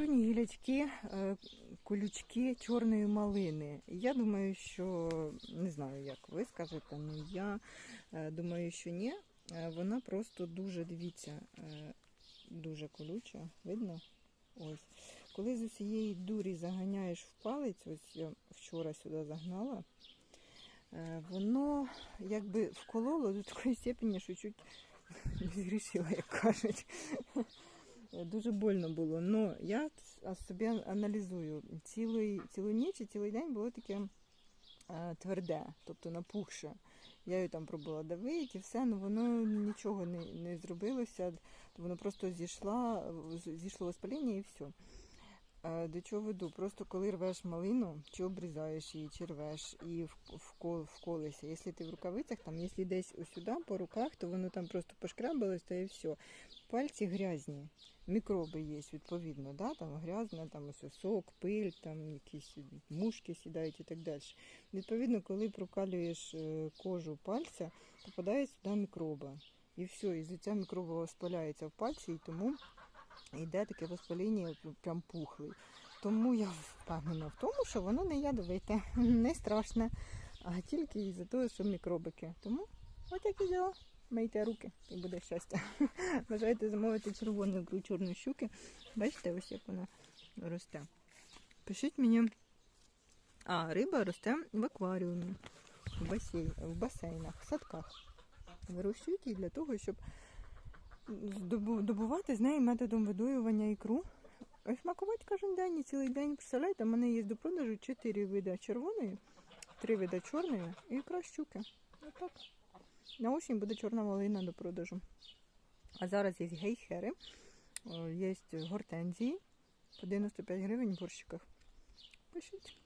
отруйні гілячки, е, колючки чорної малини. Я думаю, що не знаю, як ви скажете, але я е, думаю, що ні. Е, Вона просто дуже, дивіться, дуже колюча, видно? Ось. Коли з усієї дурі заганяєш в палець, ось я вчора сюди загнала, воно якби вкололо до такої степені, що чуть не як кажуть. Дуже больно було. Но я собі аналізую. Цілий, цілу ніч і цілий день було таке е, тверде, тобто напухше. Я її там пробувала давити і все, але воно нічого не, не зробилося. Воно просто зійшла, зійшло воспаління і все. До чого веду? Просто коли рвеш малину, чи обрізаєш її, чи рвеш і вкол, вколися. Якщо ти в рукавицях, там, якщо десь сюди по руках, то воно там просто пошкрабилось, та і все. Пальці грязні, мікроби є, відповідно, да? там грязна, там ось сок, пиль, там якісь мушки сідають і так далі. Відповідно, коли прокалюєш е, кожу пальця, попадає сюди мікроба. І все, і ця мікроба воспаляється в пальці, і тому йде таке воспаління, прям пухлий. Тому я впевнена в тому, що воно не ядовите, не страшне, а тільки із-за того, що мікробики. Тому от як і діла. Мийте руки і буде щастя. Бажаєте замовити червону ікру чорної щуки. Бачите, ось як вона росте. Пишіть мені. А, риба росте в акваріумі, в, басейн, в басейнах, в садках. Вирощують її для того, щоб добувати з неї методом видоювання ікру. І Смакувати кожен день і цілий день. Представляєте, в мене є до продажу 4 види червоної, 3 види чорної і ікра щуки. На осінь буде чорна малина до продажу. А зараз є гейхери, о, є гортензії по 95 гривень в горщиках. Пишіть.